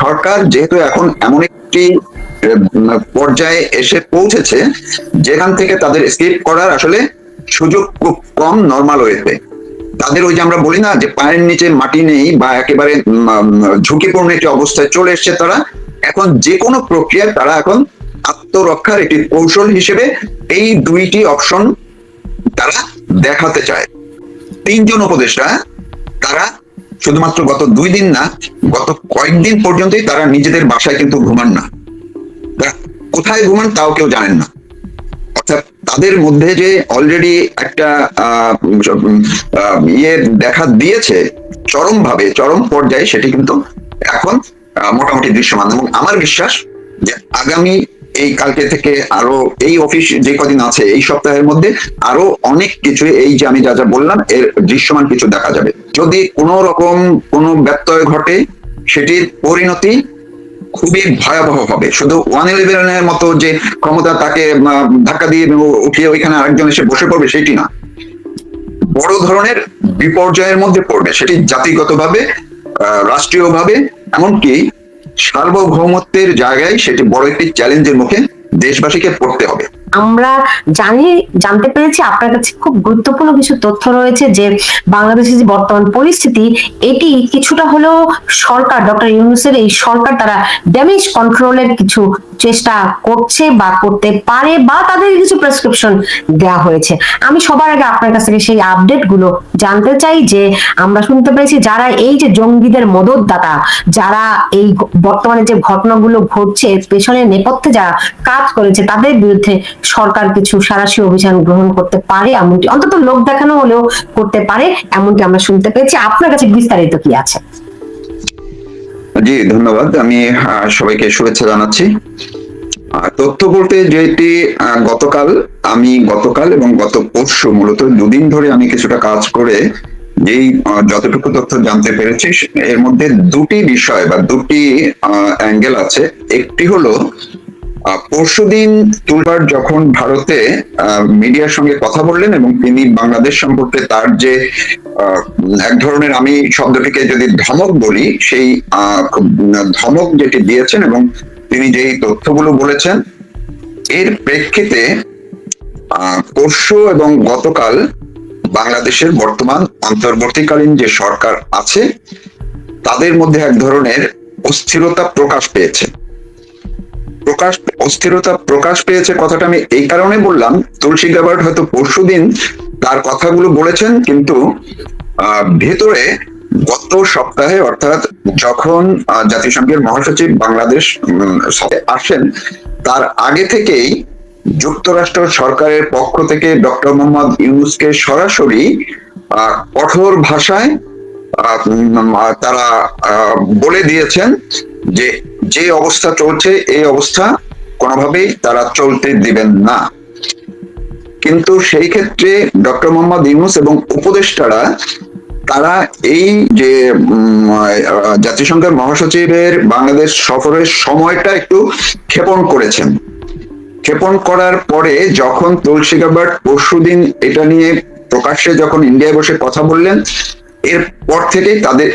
সরকার যেহেতু এখন এমন একটি পর্যায়ে এসে পৌঁছেছে, যেখান থেকে তাদের স্কেপ করার আসলে সুযোগ খুব কম নর্মাল ওয়েতে তাদের ওই যে আমরা বলি না যে পায়ের নিচে মাটি নেই বা একেবারে ঝুঁকিপূর্ণ একটি অবস্থায় চলে এসেছে তারা, এখন যে কোনো প্রক্রিয়ায় তারা এখন আত্মরক্ষার একটি কৌশল হিসেবে এই দুইটি অপশন তারা দেখাতে চায়। তিনজন উপদেষ্টা, তারা শুধুমাত্র গত দুই দিন না, গত কয়েকদিন পর্যন্তই তারা নিজেদের বাসায় কিন্তু ঘুমান না। কোথায় ঘুমান তাও কেউ জানেন না। অর্থাৎ তাদের মধ্যে যে অলরেডি একটা ইয়ে দেখা দিয়েছে চরম ভাবে চরম পর্যায়ে সেটি কিন্তু এখন মোটামুটি দৃশ্যমান। এবং আমার বিশ্বাস যে আগামী এই কালকে থেকে আরও এই অফিস যে কদিন আছে, এই সপ্তাহের মধ্যে আরও অনেক কিছু, এই যে আমি যা যা বললাম, এর দৃশ্যমান কিছু দেখা যাবে। যদি কোনো রকম কোনো ব্যত্যয় ঘটে, সেটির পরিণতি খুবই ভয়াবহ হবে। শুধু ওয়ান ইলেভেনের মতো যে ক্ষমতা তাকে ধাক্কা দিয়ে উঠিয়ে ওইখানে আরেকজন এসে বসে পড়বে, সেটি না। বড় ধরনের বিপর্যয়ের মধ্যে পড়বে, সেটি জাতিগতভাবে রাষ্ট্রীয়ভাবে, এমনকি সার্বভৌমত্বের জায়গায় সেটি বড় একটি চ্যালেঞ্জের মুখে দেশবাসীকে পড়তে হবে। আমরা জানি, জানতে পেরেছি আপনার কাছে খুব গুরুত্বপূর্ণ কিছু তথ্য রয়েছে যে বাংলাদেশের যে বর্তমান পরিস্থিতি, এটি কিছুটা হলেও সরকার, ডক্টর ইউনুসের এই সরকার তারা ড্যামেজ কন্ট্রোলের কিছু চেষ্টা করছে বা করতে পারে বা তাদের কিছু প্রেসক্রিপশন দেওয়া হয়েছে। আমি সবার আগে আপনার কাছ থেকে সেই আপডেটগুলো জানতে চাই যে আমরা শুনতে পেরেছি যারা এই যে জঙ্গিদের মদতদাতা, যারা এই বর্তমানে যে ঘটনাগুলো ঘটছে এর পেছনে নেপথ্যে যারা কাজ করেছে, তাদের বিরুদ্ধে সরকার কিছু সারাশি অভিযান গ্রহণ করতে পারে এমনটি অন্তত লোক দেখানো হলেও করতে পারে এমনটি আমরা শুনতে পেয়েছি। আপনার কাছে বিস্তারিত কি আছে? জি, ধন্যবাদ। আমি সবাইকে শুভেচ্ছা জানাচ্ছি। তথ্য বলতে যেটি গতকাল, আমি গতকাল এবং গত পরশু, মূলত দুদিন ধরে আমি কিছুটা কাজ করে যেই যতটুকু তথ্য জানতে পেরেছি, এর মধ্যে দুটি বিষয় বা দুটি অ্যাঙ্গেল আছে। একটি হলো পরশুদিন তুলবার যখন ভারতে মিডিয়ার সঙ্গে কথা বললেন এবং তিনি বাংলাদেশ সম্পর্কে তার যে এক ধরনের আমি শব্দটিকে যদি ধমক বলি, সেই ধমক যেটি দিয়েছেন এবং তিনি যেই তথ্যগুলো বলেছেন, এর প্রেক্ষিতে পরশু এবং গতকাল বাংলাদেশের বর্তমান অন্তর্বর্তীকালীন যে সরকার আছে, তাদের মধ্যে এক ধরনের অস্থিরতা প্রকাশ পেয়েছে। প্রকাশ অস্থিরতা প্রকাশ পেয়েছে কথাটা আমি এই কারণে বললাম। তুলসী গাবার্ড হয়তো পরশুদিন তার কথাগুলো বলেছেন, কিন্তু ভেতরে গত সপ্তাহে অর্থাৎ যখন জাতিসংঘের মহাসচিব বাংলাদেশ আসেন, তার আগে থেকেই যুক্তরাষ্ট্র সরকারের পক্ষ থেকে ডক্টর মোহাম্মদ ইউনুসকে সরাসরি কঠোর ভাষায় তারা বলে দিয়েছেন। যে যে অবস্থা চলছে, এই অবস্থা কোনোভাবেই তারা চলতে দিবেন না। কিন্তু সেই ক্ষেত্রে ডক্টর মোহাম্মদ ইউনুস এবং উপদেষ্টারা, তারা এই যে জাতিসংঘের মহাসচিবের বাংলাদেশ সফরের সময়টা একটু ক্ষেপণ করেছেন। ক্ষেপণ করার পরে যখন তুলসী গাবার্ড পরশুদিন এটা নিয়ে প্রকাশ্যে যখন ইন্ডিয়ায় বসে কথা বললেন এরপর থেকেই তাদের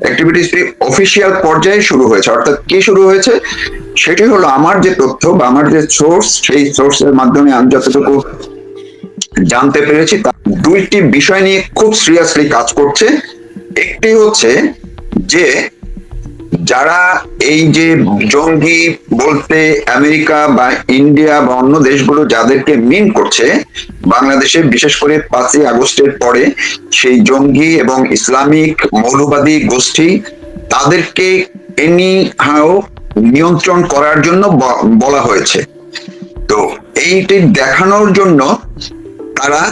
অ্যাক্টিভিটিসটি অফিসিয়াল পর্যায়ে শুরু হয়েছে। অর্থাৎ কি শুরু হয়েছে? সেটি হলো আমার যে তথ্য বা আমার যে সোর্স সেই সোর্সের মাধ্যমে আমি যতটুকু জানতে পেরেছি তা দুইটি বিষয় নিয়ে খুব সিরিয়াসলি কাজ করছে। একটি হচ্ছে যে যারা এই যে জঙ্গি বলতে আমেরিকা বা ইন্ডিয়া বা অন্য দেশগুলো যাদেরকে মিন করছে, বাংলাদেশে বিশেষ করে পাঁচই আগস্টের পরে সেই জঙ্গি এবং ইসলামিক মৌলবাদী গোষ্ঠী তাদেরকে এনি হাও নিয়ন্ত্রণ করার জন্য বলা হয়েছে। তো এইটি দেখানোর জন্য তারা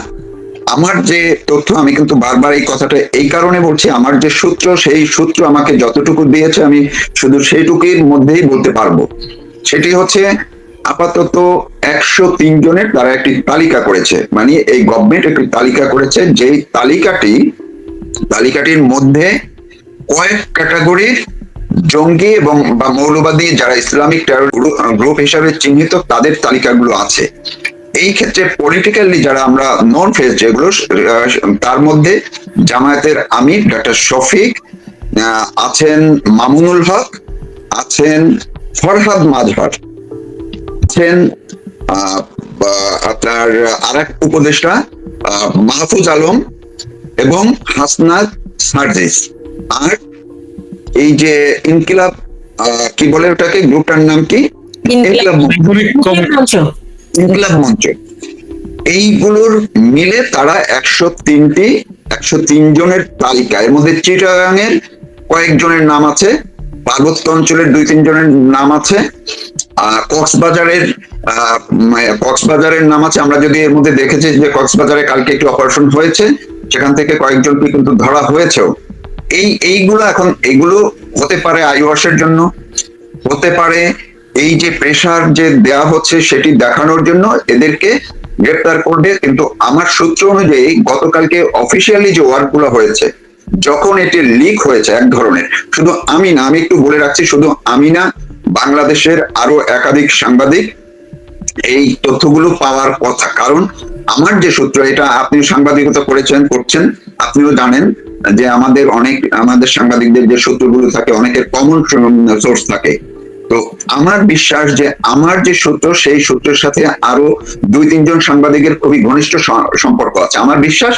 আমার যে তথ্য, আমি কিন্তু বারবার এই কথাটা এই কারণে বলছি, আমার যে সূত্র, সেই সূত্র আমাকে যতটুকু দিয়েছে, আমি শুধু সেইটুকুর মধ্যেই বলতে পারব। সেটি হচ্ছে, আপাতত একশো তিন জনের তারা একটি তালিকা করেছে। মানে এই গভর্নমেন্ট একটি তালিকা করেছে, যেই তালিকাটি, তালিকাটির মধ্যে কয়েক ক্যাটাগরির জঙ্গি এবং বা মৌলবাদী যারা ইসলামিক টেরর গ্রুপ হিসাবে চিহ্নিত, তাদের তালিকাগুলো আছে। এই ক্ষেত্রে পলিটিক্যালি যারা আমরা নন ফেস যেগুলো তার মধ্যে জামায়াতের আমির ডক্টর শফিক আহ, আছেন মামুনুল হক আছেন ফরহাদ মাজহার আছেন আহ, আপনার আর এক উপদেষ্টা আহ, মাহফুজ আলম এবং হাসনাত সার্জিস। আর এই যে ইনকিলাব আহ, কি বলে ওটাকে? গ্রুপটার নাম কি? ইনকিলাব। ইনকিলাব মঞ্চ এইগুলোর মিলে তারা একশো তিনটি একশো তিন জনের তালিকা। এর মধ্যে চিটাগাং এর কয়েকজনের নাম আছে পার্বত্য অঞ্চলের দুই তিনজনের নাম আছে আহ, কক্সবাজারের কক্সবাজারের নাম আছে। আমরা যদি এর মধ্যে দেখেছি যে কক্সবাজারে কালকে একটি অপারেশন হয়েছে সেখান থেকে কয়েকজনকে কিন্তু ধরা হয়েছেও। এই এইগুলো এখন এগুলো হতে পারে আইওয়াসের জন্য হতে পারে এই যে প্রেশার যে দেয়া হচ্ছে সেটি দেখানোর জন্য এদেরকে গ্রেপ্তার করবে। কিন্তু আমার সূত্র অনুযায়ী গতকালকে অফিসিয়ালি যে ওয়ার্কগুলো হয়েছে, যখন এটি লিক হয়েছে এক ধরনের, শুধু আমি না, আমি একটু বলে রাখছি, শুধু আমি না, বাংলাদেশের আরও একাধিক সাংবাদিক এই তথ্যগুলো পাওয়ার কথা। কারণ আমার যে সূত্র, এটা আপনি সাংবাদিকতা করেছেন, করছেন, আপনিও জানেন যে আমাদের অনেক, আমাদের সাংবাদিকদের যে সূত্রগুলো থাকে, অনেকের কমন সোর্স থাকে। তো আমার বিশ্বাস যে আমার যে সূত্র, সেই সূত্রের সাথে আরও দুই, তিনজন সাংবাদিকের খুবই ঘনিষ্ঠ সম্পর্ক আছে। আমার বিশ্বাস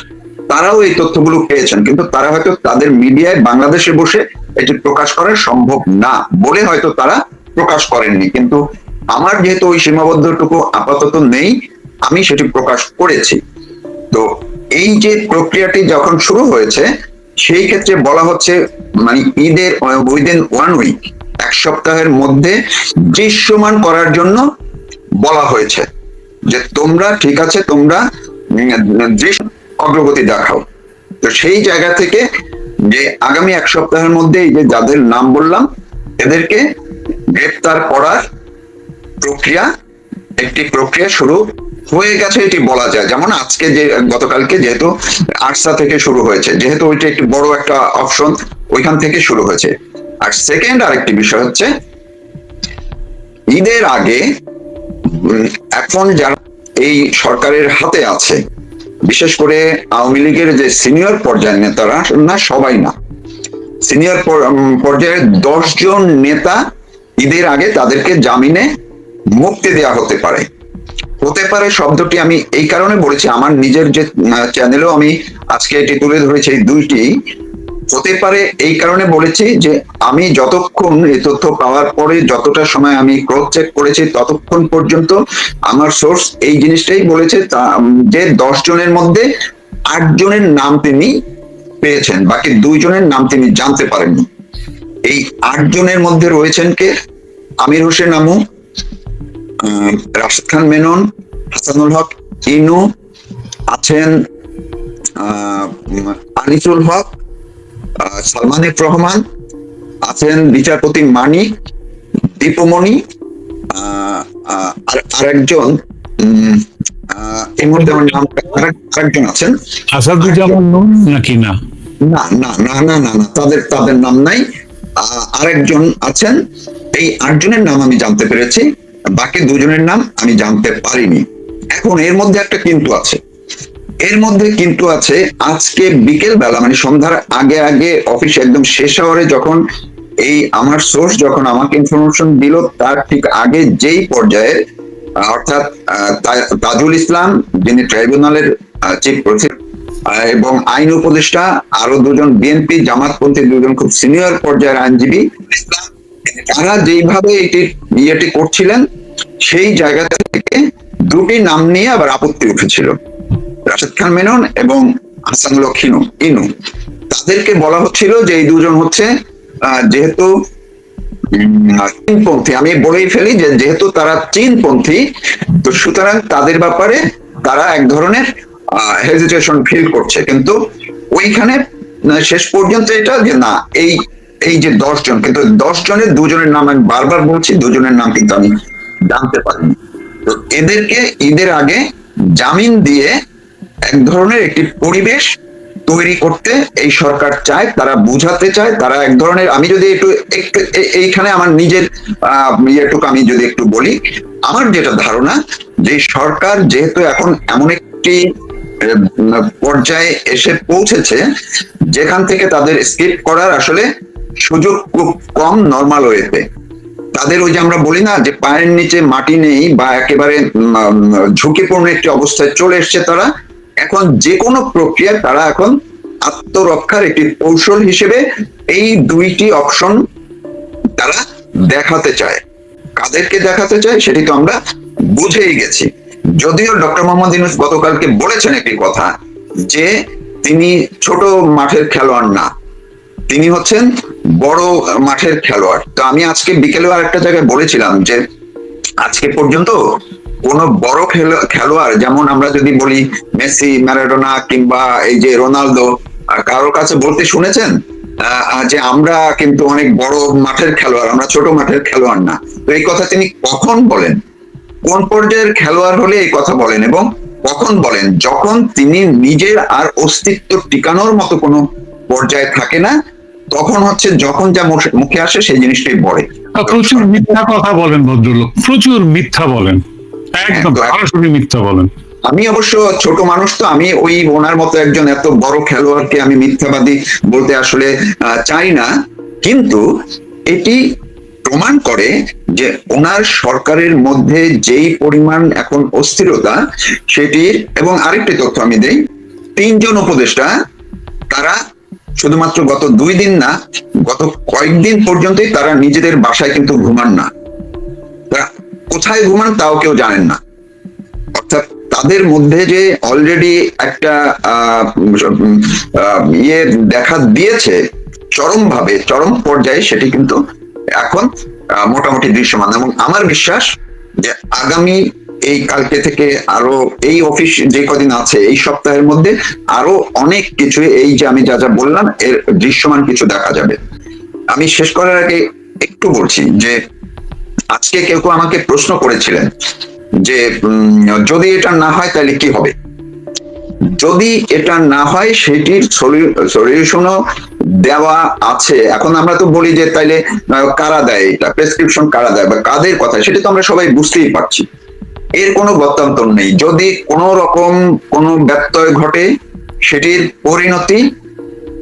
তারাও এই তথ্যগুলো পেয়েছেন, কিন্তু তারা হয়তো তাদের মিডিয়ায় বাংলাদেশে বসে এটি প্রকাশ করা সম্ভব না বলে হয়তো তারা প্রকাশ করেননি। কিন্তু আমার যেহেতু ওই সীমাবদ্ধটুকু আপাতত নেই, আমি সেটি প্রকাশ করেছি। তো এই যে প্রক্রিয়াটি যখন শুরু হয়েছে, সেই ক্ষেত্রে বলা হচ্ছে মানে ঈদের উইদিন ওয়ান উইক এক সপ্তাহের মধ্যে দৃশ্যমান করার জন্য বলা হয়েছে যে তোমরা, ঠিক আছে, তোমরা দৃশ্য অগ্রগতি দেখাও। তো সেই জায়গা থেকে যে আগামী এক সপ্তাহের মধ্যে এই যে যাদের নাম বললাম, এদেরকে গ্রেপ্তার করার প্রক্রিয়া, একটি প্রক্রিয়া শুরু হয়ে গেছে, এটি বলা যায়। যেমন আজকে যে, গতকালকে যেহেতু আটসা থেকে শুরু হয়েছে, যেহেতু ওইটা একটি বড় একটা অপশন, ওইখান থেকে শুরু হয়েছে। আর সেকেন্ড আরেকটি বিষয় হচ্ছে, ঈদের আগে এখন যারা এই সরকারের হাতে আছে, বিশেষ করে আওয়ামী লীগের যে সিনিয়র পর্যায়ের নেতারা, না, সবাই না সিনিয়র পর্যায়ের দশ জন নেতা ঈদের আগে তাদেরকে জামিনে মুক্তি দেওয়া হতে পারে। হতে পারে শব্দটি আমি এই কারণে বলেছি, আমার নিজের যে চ্যানেলেও আমি আজকে এটি তুলে ধরেছি, এই দুইটি। হতে পারে এই কারণে বলেছি যে আমি যতক্ষণ এই তথ্য পাওয়ার পরে যতটা সময় আমি ক্রস চেক করেছি ততক্ষণ পর্যন্ত আমার সোর্স এই জিনিসটাই বলেছে যে দশ জনের মধ্যে আট জনের নাম তিনি পেয়েছেন, বাকি দুইজনের নাম তিনি জানতে পারেননি। এই আট জনের মধ্যে রয়েছেন কে? আমির হোসেন আমু রাশেদ খান মেনন, হাসানুল হক, ইনু, আছেন আনিসুল হক সালমান এফ রহমান আছেন বিচারপতি মানিক দীপমণি আর আহ, এই মুহূর্তে আমার নাম আরেকজন আছেন। আসাদুজ্জামান নুন নাকি না? না না না না না না তাদের তাদের নাম নাই। আহ, আরেকজন আছেন। এই আটজনের নাম আমি জানতে পেরেছি। বাকি দুজনের নাম আমি জানতে পারিনি। এখন এর মধ্যে একটা কিন্তু আছে। এর মধ্যে কিন্তু আছে আজকে বিকেল বেলা মানে সন্ধ্যার আগে আগে অফিস একদম শেষ আওয়ারে যখন এই আমার সোর্স যখন আমাকে ইনফরমেশন দিল, তার ঠিক আগে যেই পর্যায়ে অর্থাৎ তাজুল ইসলাম, যিনি ট্রাইব্যুনালের চিফ এবং আইন উপদেষ্টা আরও দুজন বিএনপি জামাতপন্থী দুজন খুব সিনিয়র পর্যায়ের আইনজীবী, তারা যেইভাবে এটি ইয়েটি করছিলেন, সেই জায়গা থেকে দুটি নাম নিয়ে আবার আপত্তি উঠেছিল। রাশেদ খান মেনন এবং হাসানুল হক ইনু ইনু। তাদেরকে বলা হচ্ছিল যে এই দুজন হচ্ছে যেহেতু চীনপন্থী। আমি বলেই ফেলি যে যেহেতু তারা চীনপন্থী, তো সুতরাং তাদের ব্যাপারে তারা এক ধরনের হেজিটেশন ফিল করছে। কিন্তু ওইখানে শেষ পর্যন্ত এটা যে না, এই এই যে দশ জন, কিন্তু দশ জনের দুজনের নাম আমি বারবার বলছি, দুজনের নাম কিন্তু আমি জানতে পারিনি। তো এদেরকে ঈদের আগে জামিন দিয়ে এক ধরনের একটি পরিবেশ তৈরি করতে এই সরকার চায়, তারা বুঝাতে চায়, তারা এক ধরনের, আমি যদি একটু একটু এইখানে আমার নিজের ইয়েটুকু আমি যদি একটু বলি, আমার যেটা ধারণা যে সরকার যেহেতু এখন এমন একটি পর্যায়ে এসে পৌঁছেছে, যেখান থেকে তাদের স্কিপ করার আসলে সুযোগ খুব কম নর্মাল ওয়েতে তাদের ওই যে আমরা বলি না যে পায়ের নিচে মাটি নেই বা একেবারে ঝুঁকিপূর্ণ একটি অবস্থায় চলে এসছে তারা এখন যে কোনো প্রক্রিয়া তারা এখন আত্মরক্ষার একটি কৌশল হিসেবে এই দুইটি অপশন তারা দেখাতে চায়। কাদেরকে দেখাতে চায় সেটি তো আমরা বুঝেই গেছি। যদিও ডক্টর মোহাম্মদ ইউনুস গতকালকে বলেছেন একটি কথা যে তিনি ছোট মাঠের খেলোয়াড় না, তিনি হচ্ছেন বড় মাঠের খেলোয়াড়। তো আমি আজকে বিকেলেও আরেকটা জায়গায় বলেছিলাম যে আজকে পর্যন্ত কোন বড় খেলোয়াড়, যেমন আমরা যদি বলি মেসি, ম্যারাডোনা কিংবা এই যে রোনালদো কারোর কাছে বলতে শুনেছেন? যে আমরা কিন্তু অনেক বড় মাঠের খেলোয়াড়, আমরা ছোট মাঠের খেলোয়াড় না। তো এই কথা তিনি কখন বলেন? কোন পর্যায়ের খেলোয়াড় হলে এই কথা বলেন এবং কখন বলেন? যখন তিনি নিজের আর অস্তিত্ব টিকানোর মতো কোনো পর্যায়ে থাকে না, তখন হচ্ছে যখন যা মুখে আসে সেই জিনিসটাই বলে। প্রচুর মিথ্যা কথা বলেন ভদ্রলোক, প্রচুর মিথ্যা বলেন। একদম একদম। সরাসরি মিথ্যা বলেন। আমি অবশ্য ছোট মানুষ তো আমি ওই ওনার মতো একজন এত বড় খেলোয়াড়কে আমি মিথ্যাবাদী বলতে আসলে চাই না। কিন্তু এটি প্রমাণ করে যে ওনার সরকারের মধ্যে যেই পরিমাণ এখন অস্থিরতা সেটির এবং আরেকটি তথ্য আমি দেই। তিনজন উপদেষ্টা তারা শুধুমাত্র গত দুই দিন না গত কয়েকদিন পর্যন্তই তারা নিজেদের বাসায় কিন্তু ঘুমান না। কোথায় ঘুমান তাও কেউ জানেন না। অর্থাৎ তাদের মধ্যে যে অলরেডি একটা ইয়ে দেখা দিয়েছে চরম ভাবে চরম পর্যায়ে সেটি কিন্তু এখন মোটামুটি দৃশ্যমান। এবং আমার বিশ্বাস যে আগামী এই কালকে থেকে আরও এই অফিস যে কদিন আছে, এই সপ্তাহের মধ্যে আরও অনেক কিছু, এই যে আমি যা যা বললাম, এর দৃশ্যমান কিছু দেখা যাবে। আমি শেষ করার আগে একটু বলছি যে আজকে কেউ কেউ আমাকে প্রশ্ন করেছিলেন যে যদি এটা না হয় তাহলে কি হবে? যদি এটা না হয়, সেটির সলিউশনও দেওয়া আছে। এখন আমরা তো বলি যে তাইলে কারা দেয়? এটা প্রেসক্রিপশন কারা দেয় বা কাদের কথা? সেটা তো আমরা সবাই বুঝতেই পারছি। এর কোনো গত্যান্তর নেই। যদি কোনো রকম কোনো ব্যত্যয় ঘটে, সেটির পরিণতি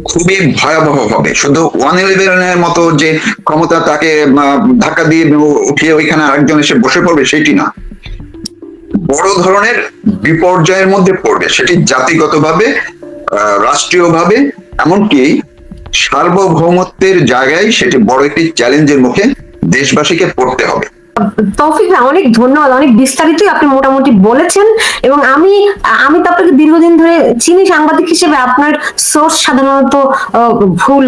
খুবই ভয়াবহ হবে। শুধু ওয়ান ইলেভেনের মতো যে ক্ষমতা তাকে ধাক্কা দিয়ে উঠিয়ে ওইখানে আরেকজন এসে বসে পড়বে, সেটি না। বড় ধরনের বিপর্যয়ের মধ্যে পড়বে, সেটি জাতিগতভাবে রাষ্ট্রীয়ভাবে, এমনকি সার্বভৌমত্বের জায়গায় সেটি বড় একটি চ্যালেঞ্জের মুখে দেশবাসীকে পড়তে হবে। তৌফিক ভাই অনেক ধন্যবাদ, অনেক বিস্তারিতই আপনি মোটামুটি বলেছেন এবং আমি আমি তো আপনাকে দীর্ঘদিন ধরে চিনি সাংবাদিক হিসেবে, আপনার সোর্স সাধারণত ভুল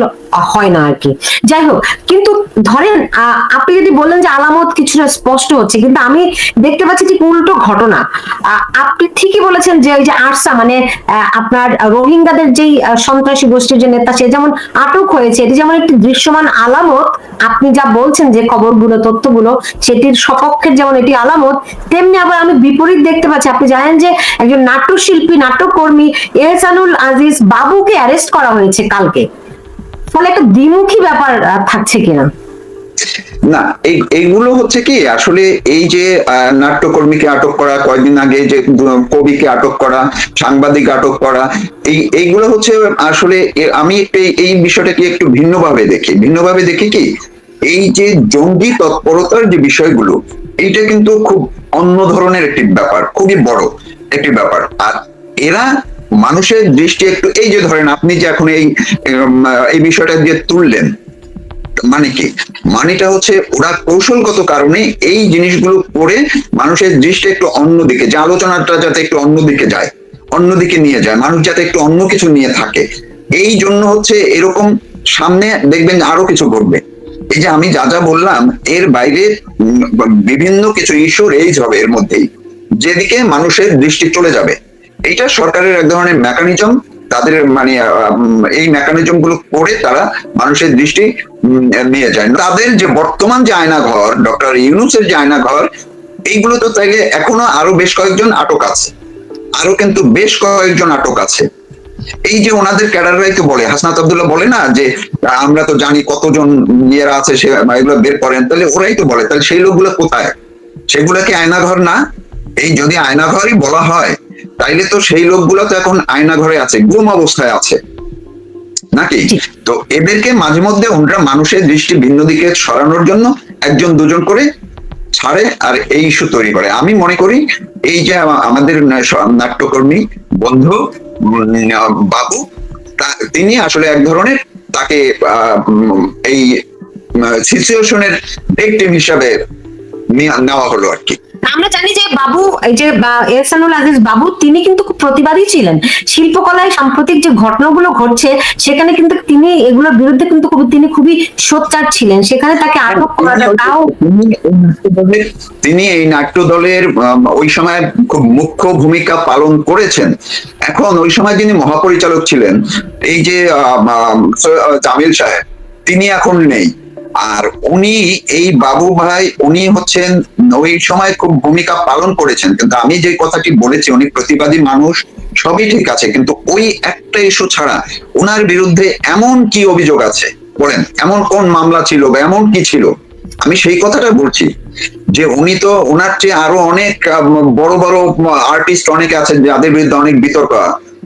হয় না আর কি যাই হোক, কিন্তু ধরেন আপনি যদি বললেন যে আলামত কিছুটা স্পষ্ট হচ্ছে, কিন্তু আমি দেখতে পাচ্ছি ঠিক উল্টো ঘটনা। আপনি ঠিকই বলেছেন যে ওই যে আরসা মানে আপনার রোহিঙ্গাদের যেই সন্ত্রাসী গোষ্ঠীর যে নেতা, সে যেমন আটক হয়েছে, এটি যেমন একটি দৃশ্যমান আলামত, আপনি যা বলছেন যে খবরগুলো, তথ্যগুলো সেটির সপক্ষের যেমন এটি আলামত, তেমনি আবার আমি বিপরীত দেখতে পাচ্ছি। আপনি জানেন যে একজন নাট্যশিল্পী, নাট্যকর্মী এহসানুল আজিজ বাবুকে অ্যারেস্ট করা হয়েছে কালকে। ফলে একটা দ্বিমুখী ব্যাপার থাকছে কিনা? না এইগুলো হচ্ছে কি, আসলে এই যে নাট্যকর্মীকে আটক করা, কয়েকদিন আগে যে কবিকে আটক করা সাংবাদিক আটক করা, এই, এইগুলো হচ্ছে আসলে আমি এই বিষয়টাকে একটু ভিন্নভাবে দেখি। ভিন্নভাবে দেখি কি এই যে জঙ্গি তৎপরতার যে বিষয়গুলো, এইটা কিন্তু খুব অন্য ধরনের একটি ব্যাপার, খুবই বড় একটি ব্যাপার। আর এরা মানুষের দৃষ্টি একটু, এই যে ধরেন আপনি যে এখন এই এই বিষয়টা যে তুললেন মানে কি? মানেটা হচ্ছে ওরা কৌশলগত কারণে এই জিনিসগুলো করে মানুষের দৃষ্টি একটু অন্যদিকে যে আলোচনাটা যাতে একটু অন্যদিকে যায় অন্যদিকে নিয়ে যায়, মানুষ যাতে একটু অন্য কিছু নিয়ে থাকে। এই জন্য হচ্ছে এরকম সামনে দেখবেন আরও কিছু ঘটবে। এই যে আমি যা যা বললাম, এর বাইরে বিভিন্ন কিছু ইস্যু রেজ হবে এর মধ্যেই, যেদিকে মানুষের দৃষ্টি চলে যাবে। এটা সরকারের এক ধরনের মেকানিজম তাদের মানে এই মেকানিজমগুলো করে তারা মানুষের দৃষ্টি নিয়ে যায়। তাদের যে বর্তমান যে আয়না ঘর ডক্টর ইউনুসের যে আয়না ঘর এইগুলো তো তাইলে এখনও আরও বেশ কয়েকজন আটক আছে। আরও কিন্তু বেশ কয়েকজন আটক আছে। এই যে ওনাদের ক্যাডাররাই তো বলে হাসনাত আব্দুল্লাহ বলে না যে আমরা তো জানি কতজন ইয়েরা আছে সে এগুলো বের করেন তাহলে ওরাই তো বলে তাহলে সেই লোকগুলো কোথায়? সেগুলো কি আয়নাঘর না? এই যদি আয়নাঘরই বলা হয় তাইলে তো সেই লোকগুলো তো এখন আয়নাঘরে আছে গুম অবস্থায় আছে। নাকি? তো এদেরকে মাঝে মধ্যে ওনারা মানুষের দৃষ্টি ভিন্ন দিকে সরানোর জন্য একজন দুজন করে ছাড়ে আর এই ইস্যু তৈরি করে। আমি মনে করি এই যে আমাদের নাট্যকর্মী বন্ধু বাবু তিনি আসলে এক ধরনের তাকে এই সিচুয়েশনের ভিকটিম হিসাবে নেওয়া হলো আর কি। আমরা জানি যে বাবু, এই যে এহসানুল আজিজ বাবু, তিনি কিন্তু খুব প্রতিবাদী ছিলেন। শিল্পকলায় সাম্প্রতিক যে ঘটনাগুলো ঘটছে, সেখানে কিন্তু তিনি এগুলোর বিরুদ্ধে কিন্তু তিনি খুবই সোচ্চার ছিলেন। সেখানে তাকে আটক করাটা তাও তিনি এই নাট্য দলের ওই সময় খুব মুখ্য ভূমিকা পালন করেছেন। এখন ওই সময় যিনি মহাপরিচালক ছিলেন, এই যে জামিল সাহেব, তিনি এখন নেই। আর উনি এই বাবু ভাই উনি হচ্ছেন ওই সময় খুব ভূমিকা পালন করেছেন। কিন্তু আমি যে কথাটি বলেছি উনি প্রতিবাদী মানুষ সবই ঠিক আছে। কিন্তু ওই একটা ইস্যু ছাড়া ওনার বিরুদ্ধে এমন কি অভিযোগ আছে? বলেন এমন কোন মামলা ছিল বা এমন কি ছিল? আমি সেই কথাটা বলছি যে উনি তো ওনার চেয়ে আরও অনেক বড় বড় আর্টিস্ট অনেকে আছেন যাদের বিরুদ্ধে অনেক বিতর্ক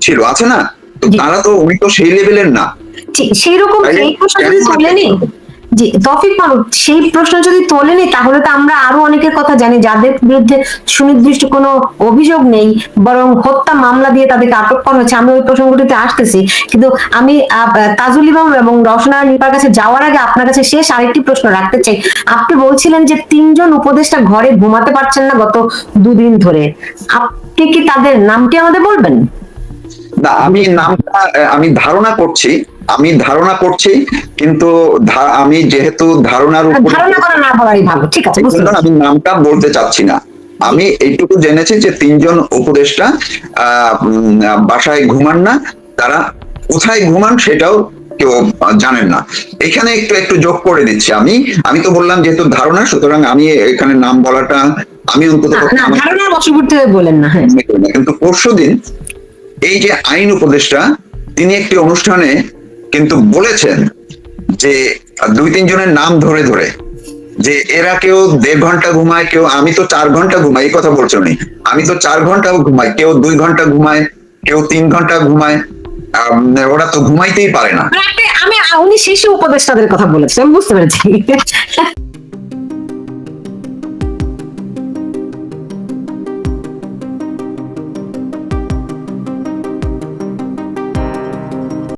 ছিল। আছে না? তো তারা তো উনি তো সেই লেভেলের না। সেই রকম প্রশ্ন জি, তফিক মারুফ, সেই প্রশ্ন যদি তোলেনি তাহলে তো আমরা আরও অনেকের কথা জানি, যাদের বিরুদ্ধে সুনির্দিষ্ট কোনো অভিযোগ নেই, বরং হত্যা মামলা দিয়ে তাদেরকে আটক করা হয়েছে আমি ওই প্রসঙ্গটিতে আসতেছি। কিন্তু আমি তাজুল ইমাম এবং রসনা নিপার কাছে যাওয়ার আগে আপনার কাছে শেষ আরেকটি প্রশ্ন রাখতে চাই। আপনি বলছিলেন যে তিনজন উপদেষ্টা ঘরে ঘুমাতে পারছেন না গত দুদিন ধরে। আপনি কি তাদের নামটি আমাদের বলবেন? না আমি নামটা আমি ধারণা করছি আমি ধারণা করছি কিন্তু আমি যেহেতু ধারণার উপর ধারণা করা না বলাই ভালো ঠিক আছে এই বুঝতে জন্য পেরেছি। আমি নামটা বলতে চাচ্ছি না আমি এইটুকু জেনেছি যে তিনজন উপদেষ্টা বাসায় ঘুমান না তারা কোথায় ঘুমান সেটাও কেউ জানেন না এখানে একটু একটু যোগ করে দিচ্ছি আমি আমি তো বললাম যেহেতু ধারণা সুতরাং আমি এখানে নাম বলাটা আমি অন্তত ধারণার বশবর্তী বলেন না হ্যাঁ না। কিন্তু পরশু দিন এই যে আইন উপদেষ্টা, তিনি একটি অনুষ্ঠানে কিন্তু বলেছেন যে দুই তিনজনের নাম ধরে ধরে যে এরা কেউ দেড় ঘণ্টা ঘুমায়, কেউ আমি তো চার ঘণ্টা ঘুমাই, এই কথা বলছো নি। আমি তো চার ঘন্টাও ঘুমাই, কেউ দুই ঘণ্টা ঘুমায়, কেউ তিন ঘণ্টা ঘুমায়। ওরা তো ঘুমাইতেই পারে না। মানে আমি উনি শিশু উপদেষ্টাদের কথা বলেছেন, বুঝতে পেরেছি।